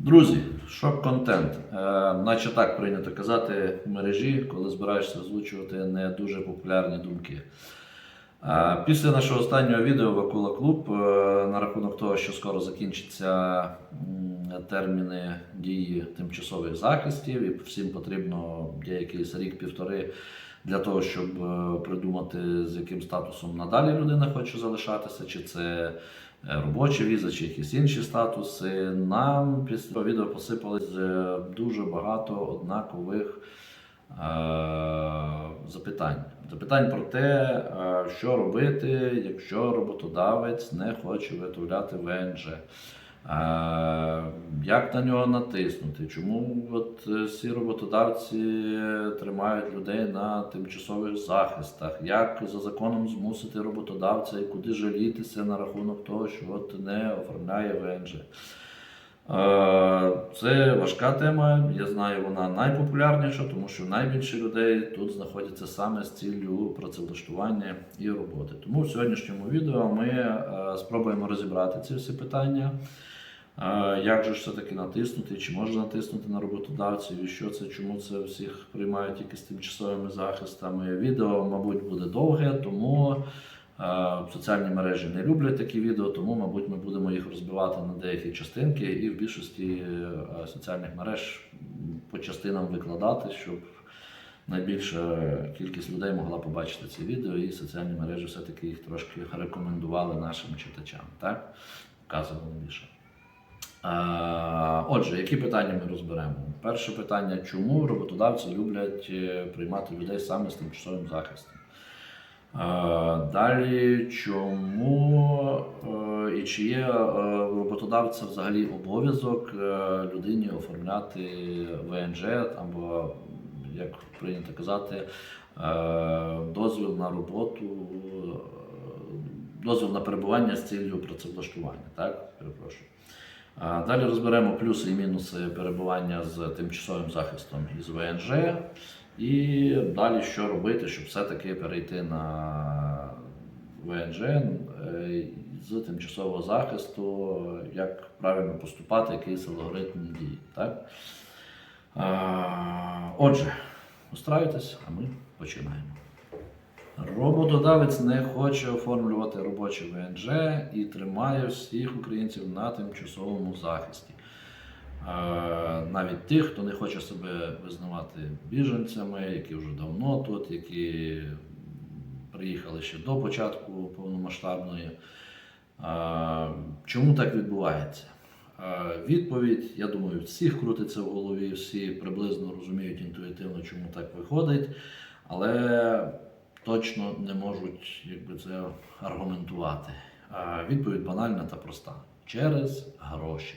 Друзі, шок-контент. Е, наче так прийнято казати в мережі, коли збираєшся озвучувати не дуже популярні думки. Е, після нашого останнього відео Вакула Клуб е, на рахунок того, що скоро закінчаться терміни дії тимчасових захистів, і всім потрібно якийсь рік-півтори для того, щоб е, придумати, з яким статусом надалі людина хоче залишатися, чи це робоча віза, чи якісь інші статуси. Нам після цього відео посипались е, дуже багато однакових е, запитань. Запитань про те, е, що робити, якщо роботодавець не хоче виготовляти ВНЖ. Як на нього натиснути? Чому от е, всі роботодавці тримають людей на тимчасових захистах? Як за законом змусити роботодавця і куди жалітися на рахунок того, що от не оформляє ВНЖ? Е, Це важка тема. Я знаю, вона найпопулярніша, тому що найбільше людей тут знаходяться саме з ціллю працевлаштування і роботи. Тому в сьогоднішньому відео ми е, спробуємо розібрати ці всі питання. Е, Як же ж все-таки натиснути, чи можна натиснути на роботодавців, і що це, чому це всіх приймають тільки з тимчасовими захистами. Відео, мабуть, буде довге, тому соціальні мережі не люблять такі відео, тому, мабуть, ми будемо їх розбивати на деякі частинки і в більшості е, соціальних мереж по частинам викладати, щоб найбільша кількість людей могла побачити ці відео, і соціальні мережі все-таки їх трошки рекомендували нашим читачам. Так? Вказували більше. Е, Отже, які питання ми розберемо? Перше питання: чому роботодавці люблять е, приймати людей саме з тимчасовим захистом? Е, Далі, чому е, і чи є е, роботодавця взагалі обов'язок людині оформляти ВНЖ або, як прийнято казати, дозвіл на роботу, дозвіл на перебування з ціллю працевлаштування, так? Перепрошую. Далі розберемо плюси і мінуси перебування з тимчасовим захистом із ВНЖ. І далі що робити, щоб все-таки перейти на ВНЖ е, з тимчасового захисту, як правильно поступати, якийсь алгоритм дій. Так? Отже, устраюйтесь, а ми починаємо. Роботодавець не хоче оформлювати робоче ВНЖ і тримає всіх українців на тимчасовому захисті. Навіть тих, хто не хоче себе визнавати біженцями, які вже давно тут, які приїхали ще до початку повномасштабної. Чому так відбувається? Відповідь, я думаю, всіх крутиться в голові, всі приблизно розуміють інтуїтивно, чому так виходить, але точно не можуть якби, це аргументувати. Відповідь банальна та проста: через гроші.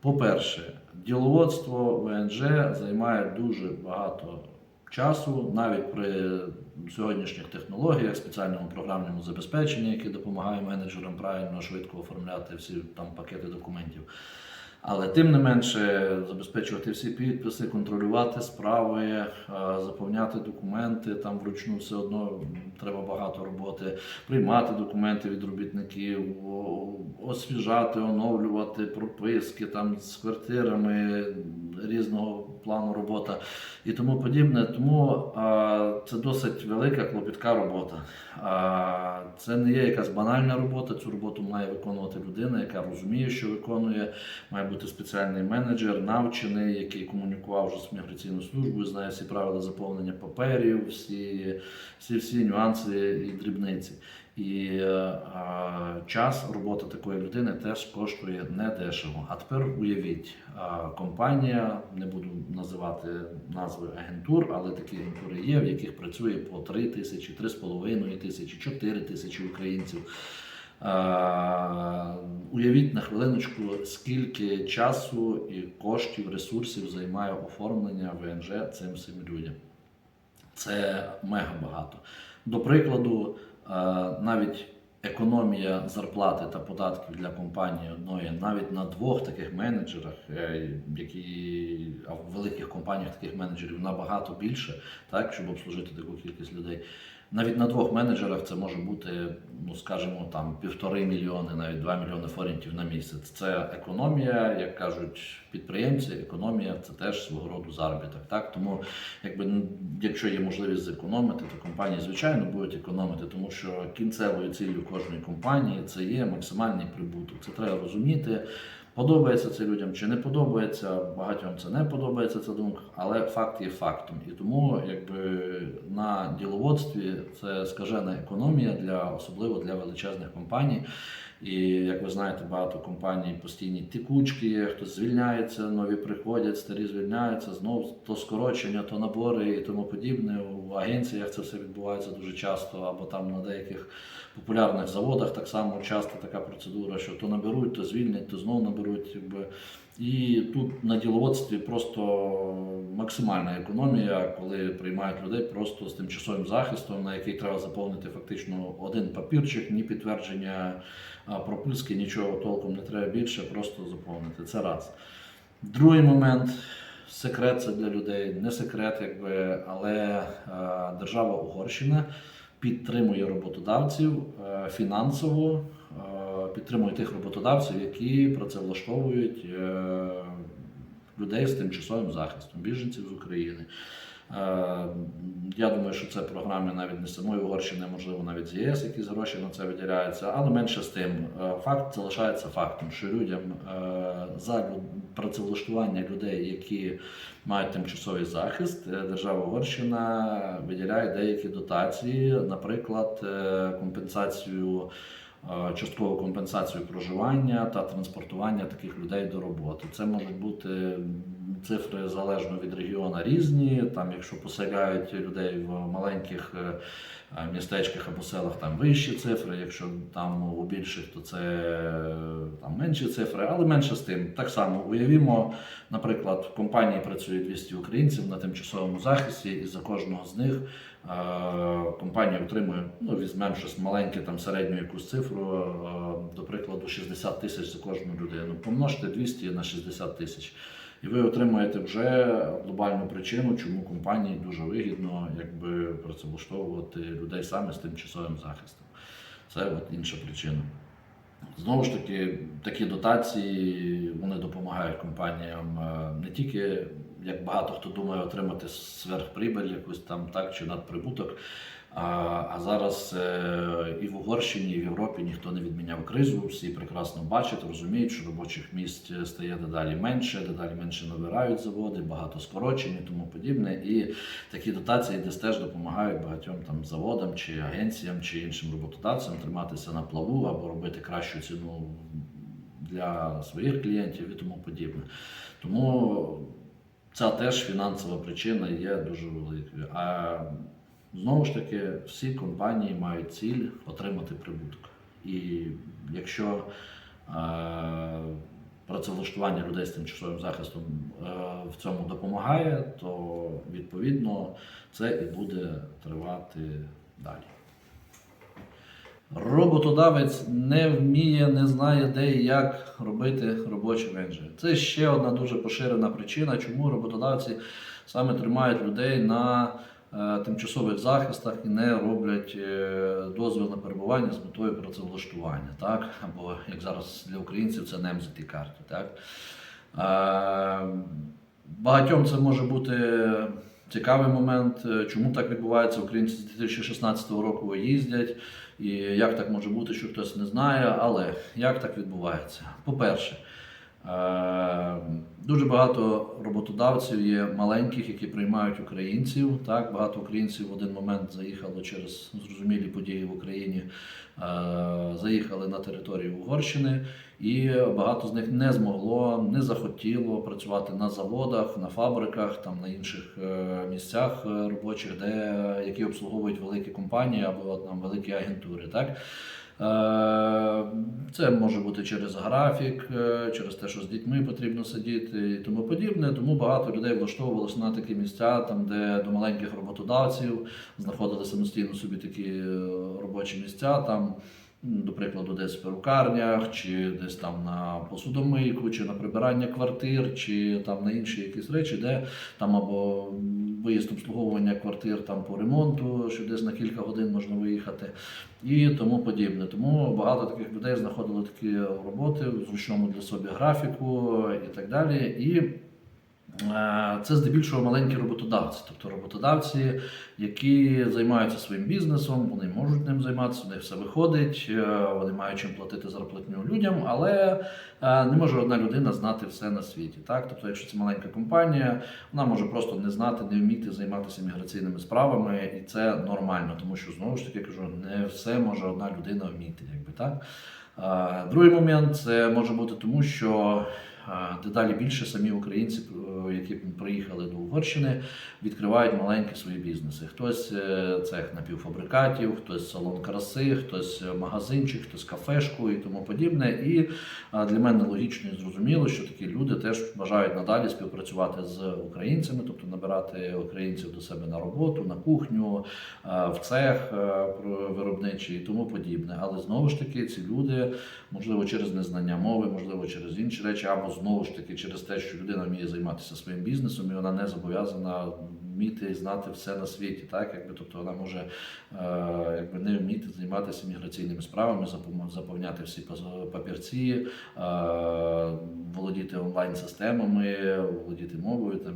По-перше, діловодство ВНЖ займає дуже багато часу, навіть при сьогоднішніх технологіях, спеціальному програмному забезпеченні, яке допомагає менеджерам правильно швидко оформляти всі там пакети документів. Але тим не менше забезпечувати всі підписи, контролювати справи, е, заповняти документи. Там вручну все одно треба багато роботи, приймати документи від робітників, освіжати, оновлювати прописки там з квартирами різного плану робота і тому подібне. Тому а, це досить велика клопітка робота. А, це не є якась банальна робота. Цю роботу має виконувати людина, яка розуміє, що виконує. Має бути спеціальний менеджер, навчений, який комунікував вже з міграційною службою, знає всі правила заповнення паперів, всі, всі, всі нюанси і дрібниці. І а, час роботи такої людини теж коштує недешево. А тепер уявіть, а, компанія, не буду називати назви агентур, але такі агентури є, в яких працює по 3 тисячі, 3,5 тисячі, 4 тисячі українців. А, Уявіть на хвилиночку, скільки часу і коштів, ресурсів займає оформлення ВНЖ цим всім людям. Це мега багато. До прикладу, навіть економія зарплати та податків для компанії одної, навіть на двох таких менеджерах, е, які в великих компаніях таких менеджерів набагато більше, так, щоб обслужити таку кількість людей. Навіть на двох менеджерах це може бути, ну скажімо, там півтори мільйони, навіть два мільйони форінтів на місяць. Це економія, як кажуть підприємці, економія це теж свого роду заробіток. Так тому, якби ну, якщо є можливість зекономити, то компанії звичайно будуть економити, тому що кінцевою ціллю кожної компанії це є максимальний прибуток. Це треба розуміти. Подобається це людям чи не подобається, багатьом це не подобається ця думка, але факт є фактом. І тому якби на діловодстві це скажена економія для особливо для величезних компаній. І як ви знаєте, багато компаній постійні текучки, хтось звільняється, нові приходять, старі звільняються, знову то скорочення, то набори і тому подібне. У агенціях це все відбувається дуже часто, або там на деяких популярних заводах так само часто така процедура, що то наберуть, то звільнять, то знову наберуть. Якби. І тут на діловодстві просто максимальна економія, коли приймають людей просто з тимчасовим захистом, на який треба заповнити фактично один папірчик, ні підтвердження прописки, нічого толком не треба більше, просто заповнити. Це раз. Другий момент. Секрет це для людей, не секрет, якби, але держава Угорщина підтримує роботодавців е, фінансово, підтримує тих роботодавців, які працевлаштовують е, людей з тимчасовим захистом, біженців з України. Е, Я думаю, що це програми навіть не самої Угорщини, можливо, навіть з ЄС якісь гроші на це виділяються, але менше з тим. Е, Факт залишається фактом, що людям за працевлаштування людей, які мають тимчасовий захист, держава Угорщина виділяє деякі дотації, наприклад, компенсацію. Е, Часткову компенсацію проживання та транспортування таких людей до роботи. Це можуть бути цифри залежно від регіону різні. Там, якщо поселяють людей в маленьких е, е, містечках або селах, там вищі цифри. Якщо там у більших, то це там менші цифри, але менше з тим. Так само уявімо, наприклад, в компанії працює 200 українців на тимчасовому захисті, і за кожного з них компанія отримує, ну візьмемо щось маленьке, там середню якусь цифру, е, до прикладу, 60 тисяч за кожну людину. Помножте 200 на 60 тисяч. І ви отримаєте вже глобальну причину, чому компанії дуже вигідно якби, працевлаштовувати людей саме з тимчасовим захистом. Це от інша причина. Знову ж таки, такі дотації вони допомагають компаніям е, не тільки, як багато хто думає, отримати сверхприбиль, якусь там так чи надприбуток. А, а зараз е, і в Угорщині, і в Європі ніхто не відміняв кризу. Всі прекрасно бачать, розуміють, що робочих місць стає дедалі менше, дедалі менше набирають заводи, багато скорочень і тому подібне. І такі дотації десь теж допомагають багатьом там заводам чи агенціям чи іншим роботодавцям триматися на плаву або робити кращу ціну для своїх клієнтів і тому подібне. Тому ця теж фінансова причина є дуже великою. А знову ж таки, всі компанії мають ціль отримати прибуток. І якщо е, працевлаштування людей з тимчасовим захистом е, в цьому допомагає, то відповідно це і буде тривати далі. Роботодавець не вміє, не знає, де і як робити робочі менеджери. Це ще одна дуже поширена причина, чому роботодавці саме тримають людей на е, тимчасових захистах і не роблять е, дозвіл на перебування з метою працевлаштування, так? або як зараз для українців це немзаті карти. Так? Е, Багатьом це може бути цікавий момент, чому так відбувається. Українці з 2016 року їздять, і як так може бути, що хтось не знає, але як так відбувається? По-перше, дуже багато роботодавців є маленьких, які приймають українців. Так, багато українців в один момент заїхало через зрозумілі події в Україні, е, заїхали на територію Угорщини, і багато з них не змогло, не захотіло працювати на заводах, на фабриках, там на інших е, місцях е, робочих, де які обслуговують великі компанії або там великі агентури. Так. Е, Це може бути через графік, е, через те, що з дітьми потрібно сидіти і тому подібне. Тому багато людей влаштовувалося на такі місця, там, де до маленьких роботодавців знаходили самостійно собі такі е, робочі місця. Там до прикладу, десь в перукарнях, чи десь там на посудомийку, чи на прибирання квартир, чи там на інші якісь речі, де там або виїзд обслуговування квартир там по ремонту, що десь на кілька годин можна виїхати, і тому подібне. Тому багато таких людей знаходили такі роботи в зручному для собі графіку і так далі. І Це здебільшого маленькі роботодавці, тобто роботодавці, які займаються своїм бізнесом, вони можуть ним займатися, них все виходить, е, вони мають чим платити зарплатню людям, але е, не може одна людина знати все на світі. Так? Тобто, якщо це маленька компанія, вона може просто не знати, не вміти займатися міграційними справами, і це нормально, тому що знову ж таки кажу, не все може одна людина вміти, якби так. Е, Другий момент це може бути тому, що е, дедалі більше самі українці, е, які приїхали до Угорщини, відкривають маленькі свої бізнеси. Хтось е, цех напівфабрикатів, хтось салон краси, хтось е, магазинчик, хтось кафешку і тому подібне. І для мене логічно і зрозуміло, що такі люди теж бажають надалі співпрацювати з українцями, тобто набирати українців до себе на роботу, на кухню, в цех виробничий і тому подібне. Але знову ж таки, ці люди, можливо, через незнання мови, можливо, через інші речі, або знову ж таки через те, що людина вміє займатися своїм бізнесом, і вона не зобов'язана вміти і знати все на світі. Так, якби тобто вона може е, якби не вміти займатися міграційними справами, заповняти всі папірці, е, володіти онлайн-системами, володіти мовою, там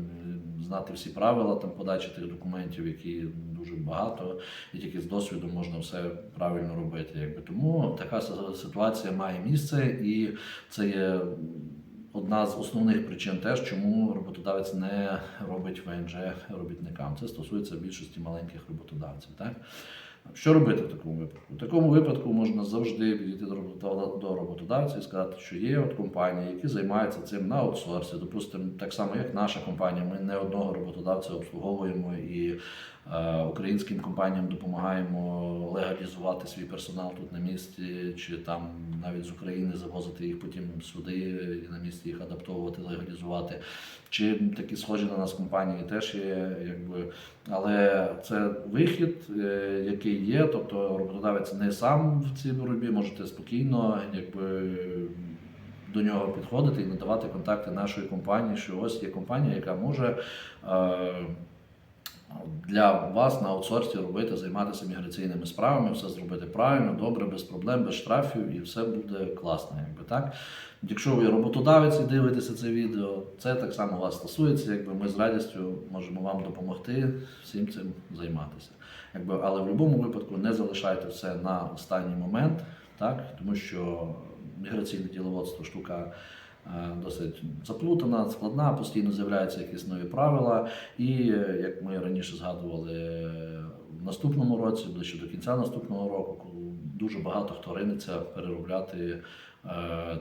знати всі правила там подачі тих документів, які дуже багато, і тільки з досвідом можна все правильно робити. Якби тому така ситуація має місце, і це є одна з основних причин теж, чому роботодавець не робить ВНЖ робітникам. Це стосується більшості маленьких роботодавців. Так? Що робити в такому випадку? В такому випадку можна завжди підійти до роботода- до роботодавця і сказати, що є от компанії, які займаються цим на аутсорсі. Допустимо, так само, як наша компанія, ми не одного роботодавця обслуговуємо і українським компаніям допомагаємо легалізувати свій персонал тут на місці, чи там навіть з України завозити їх потім сюди і на місці їх адаптовувати, легалізувати. Чи такі схожі на нас компанії теж є, якби. Але це вихід, е, який є. Тобто роботодавець не сам в цій боротьбі, можете спокійно, якби. До нього підходити і надавати контакти нашої компанії, що ось є компанія, яка може е, для вас на аутсорсі робити, займатися міграційними справами, все зробити правильно, добре, без проблем, без штрафів, і все буде класно, якби так. Якщо ви роботодавець і дивитеся це відео, це так само вас стосується, якби ми з радістю можемо вам допомогти всім цим займатися. Якби, але в будь-якому випадку не залишайте все на останній момент, так, тому що міграційне діловодство штука. Е, Досить заплутана, складна, постійно з'являються якісь нові правила. І е, як ми раніше згадували, е, в наступному році, ближче до кінця наступного року, дуже багато хто ринеться переробляти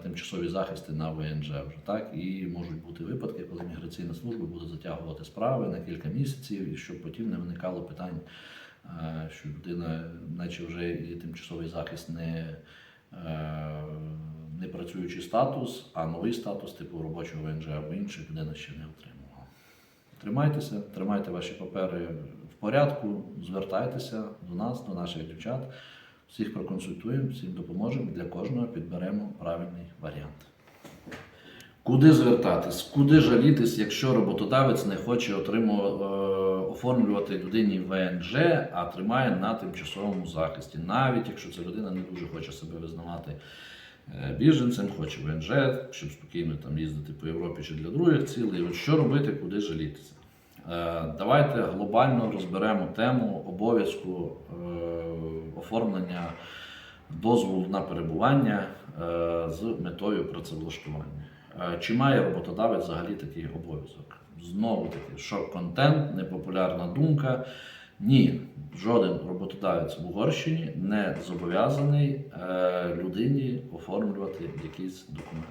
тимчасові захисти на ВНЖ вже так. І можуть бути випадки, коли міграційна служба буде затягувати справи на кілька місяців, і щоб потім не виникало питань, що людина, наче вже і тимчасовий захист не. Е, Не працюючий статус, а новий статус типу робочого ВНЖ або інший людина ще не отримувала. Тримайтеся, тримайте ваші папери в порядку, звертайтеся до нас, до наших дівчат. Всіх проконсультуємо, всім допоможемо, для кожного підберемо правильний варіант. Куди звертатись, куди жалітись, якщо роботодавець не хоче отримувати, оформлювати людині ВНЖ, а тримає на тимчасовому захисті, навіть якщо ця людина не дуже хоче себе визнавати е, біженцем, хоче ВНЖ, щоб спокійно там їздити по Європі чи для других цілей. От що робити, куди жалітися? Е, Давайте глобально розберемо тему обов'язку е, оформлення дозволу на перебування е, з метою працевлаштування. Е, Чи має роботодавець взагалі такий обов'язок? Знову таки, що контент, непопулярна думка. Ні, жоден роботодавець в Угорщині не зобов'язаний е, людині оформлювати якісь документи.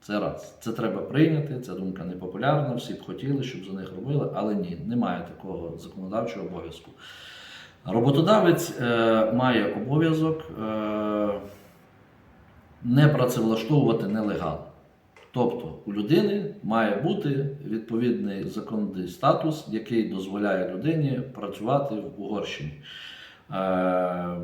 Це раз. Це треба прийняти. Ця думка непопулярна. Всі б хотіли, щоб за них робили, але ні, немає такого законодавчого обов'язку. Роботодавець е, має обов'язок е, не працевлаштовувати нелегально. Тобто у людини має бути відповідний законний статус, який дозволяє людині працювати в Угорщині. Е,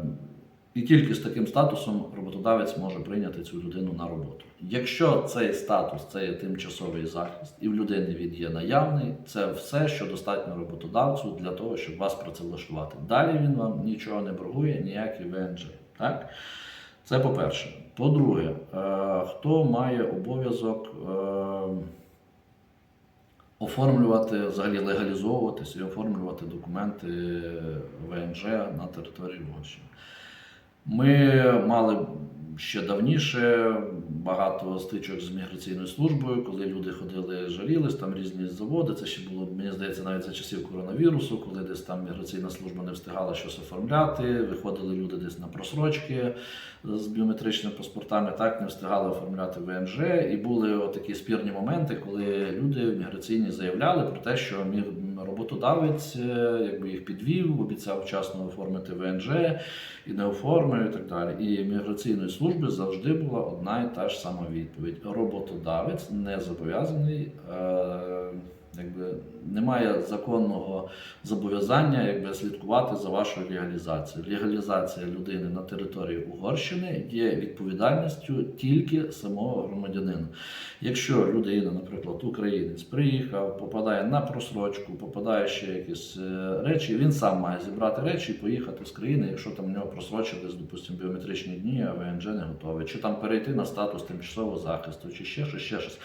І тільки з таким статусом роботодавець може прийняти цю людину на роботу. Якщо цей статус це є тимчасовий захист, і в людини він є наявний, це все, що достатньо роботодавцю для того, щоб вас працевлаштувати. Далі він вам нічого не боргує, ніякі ВНЖ. Так? Це по-перше. По-друге, е, хто має обов'язок е, оформлювати, взагалі легалізовуватися і оформлювати документи ВНЖ на території Угорщини. Ми мали ще давніше багато стичок з міграційною службою, коли люди ходили, жалілись, там різні заводи. Це ще було, мені здається, навіть за часів коронавірусу, коли десь там міграційна служба не встигала щось оформляти. Виходили люди десь на просрочки з біометричними паспортами, так не встигали оформляти ВНЖ. І були такі спірні моменти, коли люди міграційні заявляли про те, що міг- роботодавець е, якби їх підвів, обіцяв вчасно оформити ВНЖ і не оформив, і так далі. І міграційної служби завжди була одна і та ж сама відповідь: роботодавець не зобов'язаний. Е- Якби немає законного зобов'язання якби, слідкувати за вашою легалізацією. Легалізація людини на території Угорщини є відповідальністю тільки самого громадянина. Якщо людина, наприклад, українець приїхав, попадає на просрочку, попадає ще якісь е, речі, він сам має зібрати речі і поїхати з країни, якщо там в нього просрочились, допустимо, біометричні дні, а ВНЖ не готовий, чи там перейти на статус тимчасового захисту, чи ще щось, ще щось.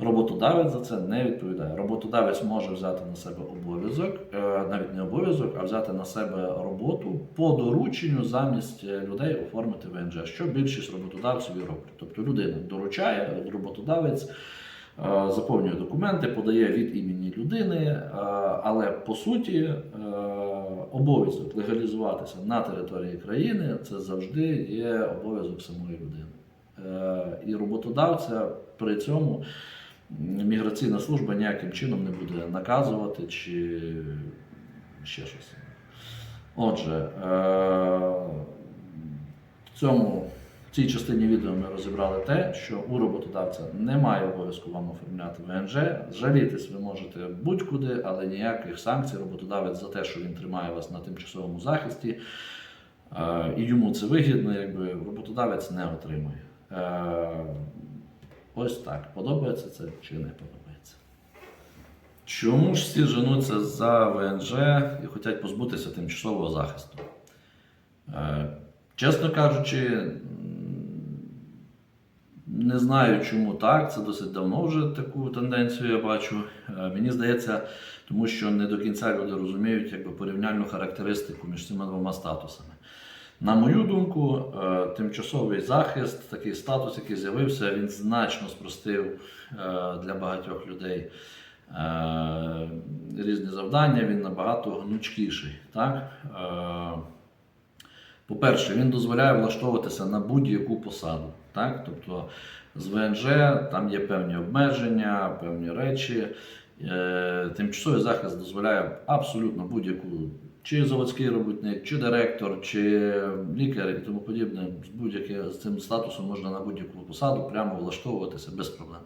Роботодавець за це не відповідає. Роботодавець може взяти на себе обов'язок, е, навіть не обов'язок, а взяти на себе роботу по дорученню замість е, людей оформити ВНЖ, що більшість роботодавців і роблять. Тобто людина доручає, роботодавець е, заповнює документи, подає від імені людини, але по суті обов'язок легалізуватися на території країни це завжди є обов'язок самої людини. І роботодавця при цьому міграційна служба ніяким чином не буде наказувати чи ще щось. Отже, е, в цьому в цій частині відео ми розібрали те, що у роботодавця немає обов'язку вам оформляти ВНЖ. Жалітись ви можете будь-куди, але ніяких санкцій роботодавець за те, що він тримає вас на тимчасовому захисті, е, і йому це вигідно, якби роботодавець не отримує. Ось так. Подобається це чи не подобається. Чому ж всі женуться за ВНЖ і хочуть позбутися тимчасового захисту? Е, Чесно кажучи, не знаю, чому так. Це досить давно вже таку тенденцію я бачу. Е, Мені здається, тому що не до кінця люди розуміють якби, порівняльну характеристику між цими двома статусами. На мою думку, е, тимчасовий захист, такий статус, який з'явився, він значно спростив е, для багатьох людей е, різні завдання, він набагато гнучкіший. Так? По-перше, він дозволяє влаштовуватися на будь-яку посаду. Так? Тобто з ВНЖ там є певні обмеження, певні речі. Тимчасовий захист дозволяє абсолютно будь-яку, чи заводський робітник, чи директор, чи лікар і тому подібне. З будь-яким з цим статусом можна на будь-яку посаду прямо влаштовуватися без проблем.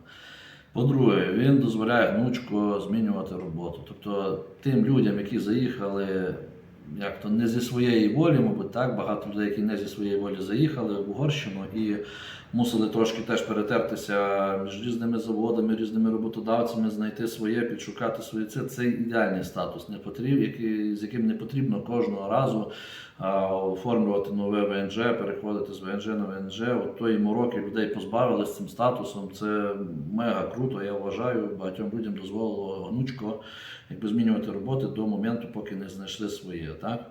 По-друге, він дозволяє гнучко змінювати роботу. Тобто тим людям, які заїхали як то не зі своєї волі, мабуть, так, багато людей, які не зі своєї волі заїхали в Угорщину і мусили трошки теж перетертися між різними заводами, різними роботодавцями, знайти своє, підшукати своє. Це, це ідеальний статус, не потріб, який, з яким не потрібно кожного разу а, оформлювати нове ВНЖ, переходити з ВНЖ на ВНЖ. От тої мороки людей позбавили з цим статусом. Це мега круто. Я вважаю, багатьом людям дозволило гнучко якби змінювати роботи до моменту, поки не знайшли своє. Так?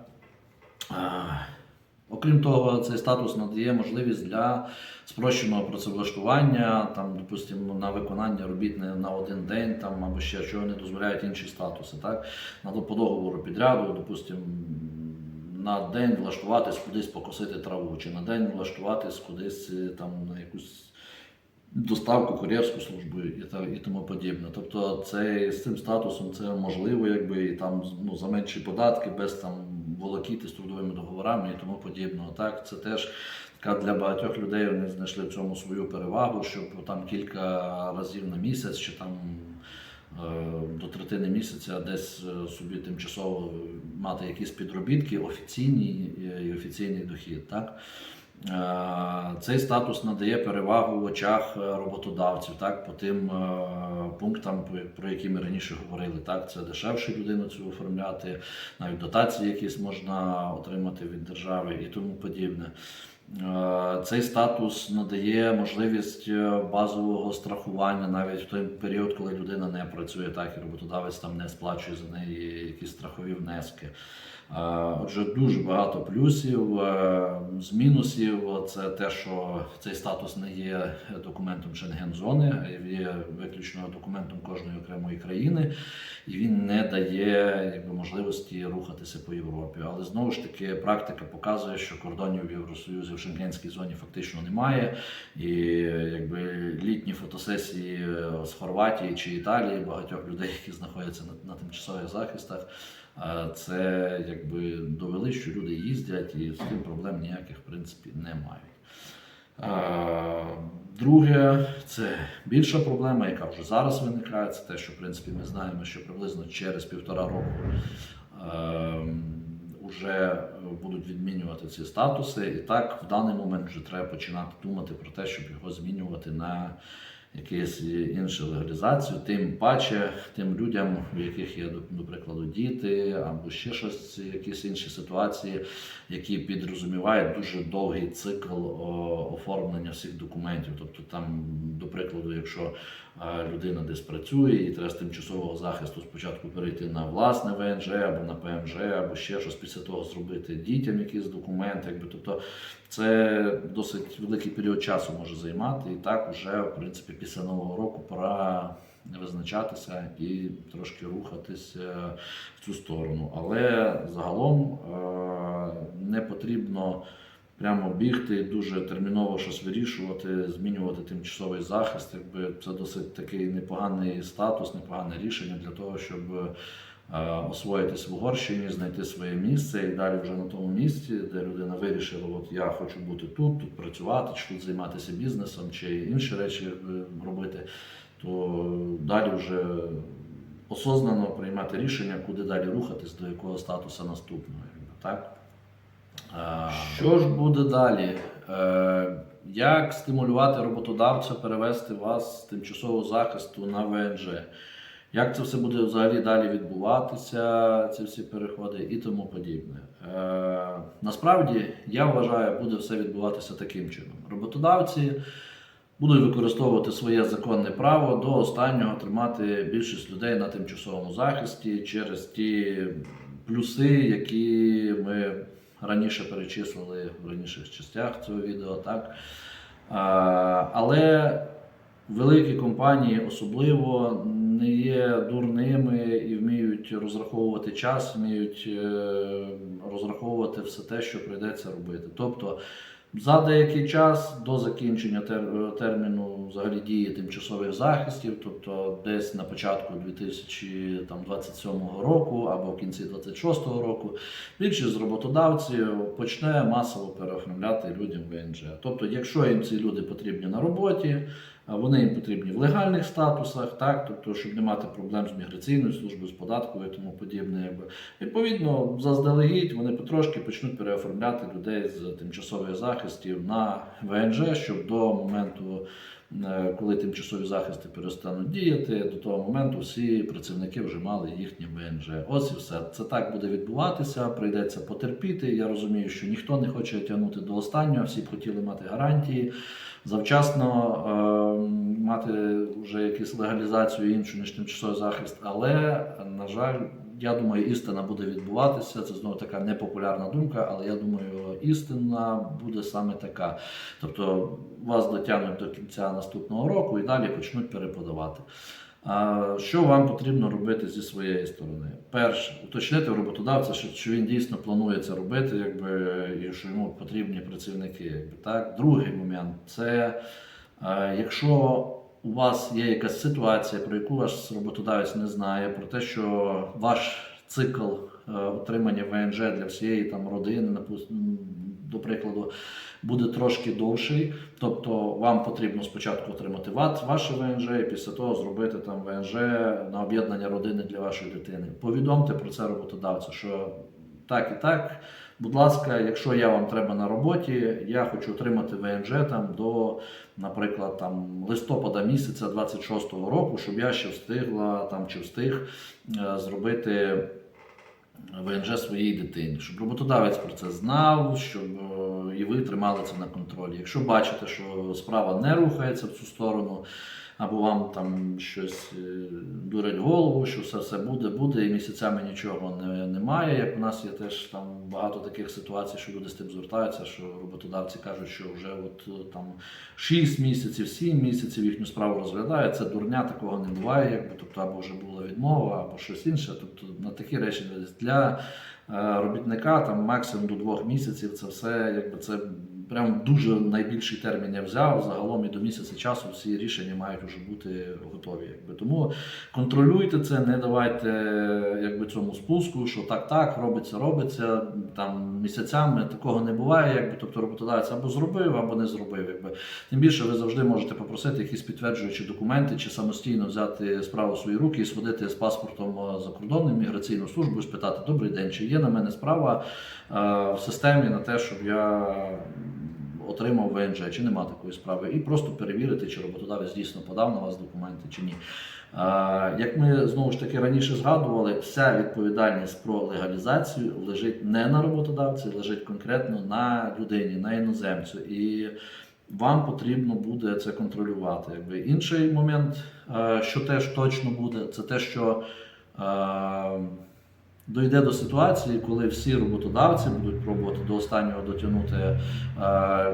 Окрім того, цей статус надає можливість для спрощеного працевлаштування, там, допустимо, на виконання робіт не на один день там, або ще чого не дозволяють інші статуси. Так? На по договору підряду, допустимо, на день влаштуватись кудись покосити траву, чи на день влаштуватись кудись е, там, на якусь доставку, кур'єрську службу і, та, і тому подібне. Тобто це, з цим статусом це можливо, якби і там ну, за менші податки, без там волокіти з трудовими договорами і тому подібного. Так, це теж така для багатьох людей вони знайшли в цьому свою перевагу, щоб там кілька разів на місяць чи там до третини місяця десь е, собі тимчасово мати якісь підробітки, офіційні е, і офіційний дохід. Так? Е, Цей статус надає перевагу в очах е, роботодавців, так, по тим е, пунктам, про- які ми раніше говорили. Так, це дешевше людину цю оформляти, навіть дотації якісь можна отримати від держави і тому подібне. Цей статус надає можливість базового страхування навіть в той період, коли людина не працює, так і роботодавець там не сплачує за неї якісь страхові внески. Е, Отже, дуже багато плюсів. Е, З мінусів це те, що цей статус не є документом Шенген-зони, є виключно документом кожної окремої країни, і він не дає якби, можливості рухатися по Європі. Але знову ж таки, практика показує, що кордонів в Євросоюзі в Шенгенській зоні фактично немає. І якби літні фотосесії з Хорватії чи Італії, багатьох людей, які знаходяться на, на тимчасових захистах. Це якби довели, що люди їздять і з цим проблем ніяких в принципі не мають. Друге, це більша проблема, яка вже зараз виникає. Це те, що в принципі ми знаємо, що приблизно через півтора року вже будуть відмінювати ці статуси. І так в даний момент вже треба починати думати про те, щоб його змінювати на якусь іншу легалізацію, тим паче тим людям, у яких є, до, прикладу, діти або ще щось, якісь інші ситуації, які підрозумівають дуже довгий цикл оформлення всіх документів. Тобто, там, до прикладу, якщо людина десь працює і треба з тимчасового захисту спочатку перейти на власне ВНЖ або на ПМЖ, або ще щось після того зробити дітям якісь документи. Якби тобто це досить великий період часу може займати, і так вже в принципі після нового року пора визначатися і трошки рухатися в цю сторону. Але загалом е, не потрібно прямо бігти дуже терміново щось вирішувати, змінювати тимчасовий захист. Якби це досить такий непоганий статус, непогане рішення для того, щоб е, освоїтись в Угорщині, знайти своє місце і далі вже на тому місці, де людина вирішила, от я хочу бути тут, тут працювати, чи тут займатися бізнесом, чи інші речі робити, то далі вже осознано приймати рішення, куди далі рухатись, до якого статусу наступного. Так? Що ж буде далі? Е, Як стимулювати роботодавця перевести вас з тимчасового захисту на ВНЖ? Як це все буде взагалі далі відбуватися, ці всі переходи і тому подібне. Е, насправді, я вважаю, буде все відбуватися таким чином. Роботодавці будуть використовувати своє законне право до останнього тримати більшість людей на тимчасовому захисті через ті плюси, які ми раніше перечислили в раніших частях цього відео. Так? Але великі компанії особливо не є дурними і вміють розраховувати час, вміють е, розраховувати все те, що прийдеться робити. Тобто за деякий час до закінчення тер- терміну взагалі дії тимчасових захистів, тобто десь на початку 2027 року або в кінці 2026 року, більшість з роботодавців почне масово переоформляти людям ВНЖ. Тобто, якщо їм ці люди потрібні на роботі, вони їм потрібні в легальних статусах, так, тобто, щоб не мати проблем з міграційною службою, з податковою і тому подібне. Якби. Відповідно, заздалегідь вони потрошки почнуть переоформляти людей з тимчасових захистів на ВНЖ, щоб до моменту, е, коли тимчасові захисти перестануть діяти, до того моменту всі працівники вже мали їхні ВНЖ. Ось і все. Це так буде відбуватися, прийдеться потерпіти. Я розумію, що ніхто не хоче тягнути до останнього, всі б хотіли мати гарантії. Завчасно е, мати вже якусь легалізацію іншу, ніж тимчасовий захист, але, на жаль, я думаю, істина буде відбуватися. Це знову така непопулярна думка, але я думаю, істина буде саме така. Тобто вас дотягнуть до кінця наступного року і далі почнуть переподавати. Що вам потрібно робити зі своєї сторони? Перше, уточнити роботодавця, що, він дійсно планує це робити, якби, і що йому потрібні працівники. Якби, так? Другий момент це якщо у вас є якась ситуація, про яку ваш роботодавець не знає, про те, що ваш цикл е, отримання ВНЖ для всієї там родини, до прикладу, буде трошки довший. Тобто вам потрібно спочатку отримати ВАТ, ваше ВНЖ, і після того зробити там ВНЖ на об'єднання родини для вашої дитини. Повідомте про це роботодавцю, що так і так. Будь ласка, якщо я вам треба на роботі, я хочу отримати ВНЖ там до, наприклад, там листопада місяця 26-го року, щоб я ще встигла там чи встиг е, зробити ВНЖ своїй дитині, щоб роботодавець про це знав, щоб е, і ви тримали це на контролі. Якщо бачите, що справа не рухається в цю сторону, або вам там щось е, дурить голову, що все все буде, буде, і місяцями нічого не, немає. Як у нас є теж там багато таких ситуацій, що люди з тим звертаються, що роботодавці кажуть, що вже от е, там 6 місяців, 7 місяців їхню справу розглядають. Це дурня, такого не буває, якби тобто або вже була відмова, або щось інше. Тобто на такі речі для е, робітника там максимум до двох місяців це все, якби це прям дуже найбільший термін я взяв. Загалом і до місяця часу всі рішення мають вже бути готові. Якби тому контролюйте це, не давайте якби цьому спуску, що так, так робиться, робиться там місяцями. Такого не буває. Якби тобто роботодавець або зробив, або не зробив. Якби тим більше ви завжди можете попросити якісь підтверджуючі документи чи самостійно взяти справу в свої руки і сходити з паспортом е, за кордон в міграційну службу і спитати: Добрий день, чи є на мене справа е, в системі на те, щоб я отримав ВНЖ, чи нема такої справи, і просто перевірити, чи роботодавець дійсно подав на вас документи чи ні. Як ми знову ж таки раніше згадували, вся відповідальність про легалізацію лежить не на роботодавці, лежить конкретно на людині, на іноземцю. І вам потрібно буде це контролювати. Якби інший момент, що теж точно буде, це те, що дойде до ситуації, коли всі роботодавці будуть пробувати до останнього дотягнути е,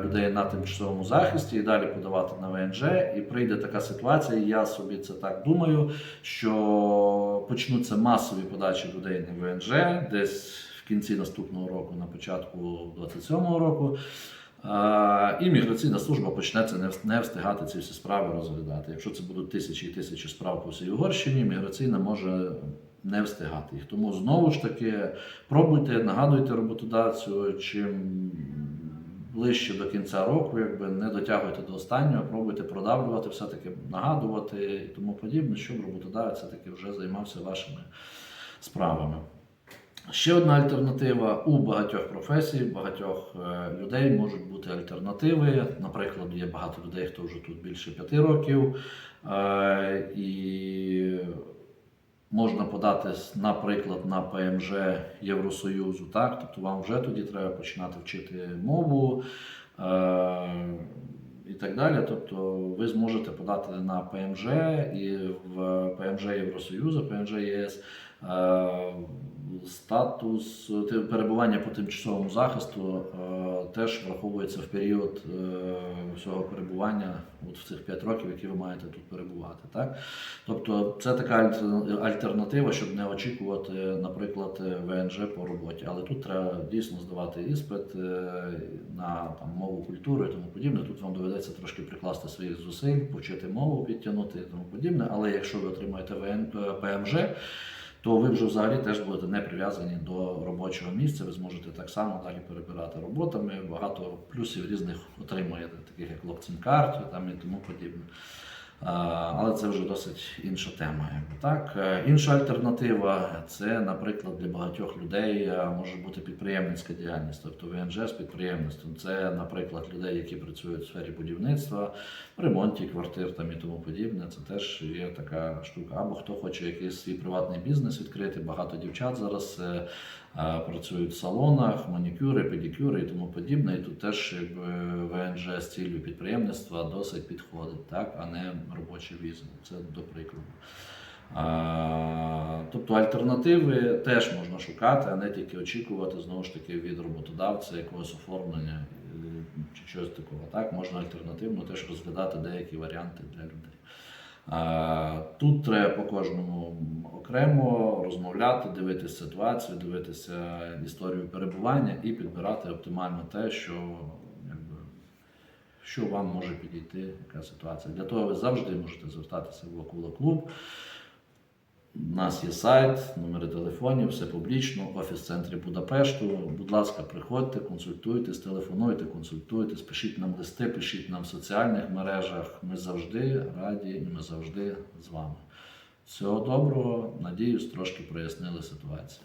людей на тимчасовому захисті і далі подавати на ВНЖ. І прийде така ситуація, я собі це так думаю, що почнуться масові подачі людей на ВНЖ десь в кінці наступного року, на початку 27-го року. І міграційна служба почне це не встигати ці всі справи розглядати. Якщо це будуть тисячі і тисячі справ по всій Угорщині, міграційна може не встигати їх. Тому знову ж таки пробуйте, нагадуйте роботодавцю, чим ближче до кінця року, якби не дотягуйте до останнього, пробуйте продавлювати, все-таки нагадувати і тому подібне, щоб роботодавець все-таки вже займався вашими справами. Ще одна альтернатива у багатьох професій, багатьох е, людей можуть бути альтернативи. Наприклад, є багато людей, хто вже тут більше п'яти років, е, і можна подати, наприклад, на ПМЖ Євросоюзу. Так? Тобто вам вже тоді треба починати вчити мову. е, І так далі, тобто ви зможете подати на ПМЖ і в ПМЖ Євросоюзу, ПМЖ ЄС статус перебування по тимчасовому захисту е, теж враховується в період е, всього перебування от в цих 5 років, які ви маєте тут перебувати. Так? Тобто це така альтернатива, щоб не очікувати, наприклад, ВНЖ по роботі. Але тут треба дійсно здавати іспит е, на там, мову культури і тому подібне. Тут вам доведеться трошки прикласти своїх зусиль, повчити мову, підтягнути і тому подібне. Але якщо ви отримаєте ВН, е, ПМЖ, то ви вже взагалі теж будете не прив'язані до робочого місця. Ви зможете так само далі перебирати роботами. Багато плюсів різних отримуєте, таких як локцін-карти там і тому подібне. А, Але це вже досить інша тема. Так. Е, Інша альтернатива це, наприклад, для багатьох людей е, може бути підприємницька діяльність, тобто ВНЖ з підприємництвом. Це, наприклад, людей, які працюють в сфері будівництва, ремонті квартир там і тому подібне. Це теж є така штука. Або хто хоче якийсь свій приватний бізнес відкрити. Багато дівчат зараз е, е, працюють в салонах, манікюри, педикюри і тому подібне. І тут теж якби, ВНЖ з ціллю підприємництва досить підходить, так, а не робоче віза. Це до прикладу. А, тобто альтернативи теж можна шукати, а не тільки очікувати знову ж таки від роботодавця якогось оформлення е, чи чогось такого. Так, можна альтернативно теж розглядати деякі варіанти для людей. Тут треба по кожному окремо розмовляти, дивитися ситуацію, дивитися історію перебування і підбирати оптимально те, що, якби, що вам може підійти, яка ситуація. Для того ви завжди можете звертатися в Акула Клуб. У нас є сайт, номери телефонів, все публічно, офіс в центрі Будапешту. Будь ласка, приходьте, консультуйтесь, телефонуйте, консультуйтесь, пишіть нам листи, пишіть нам в соціальних мережах. Ми завжди раді ми завжди з вами. Всього доброго, надіюсь, трошки прояснили ситуацію.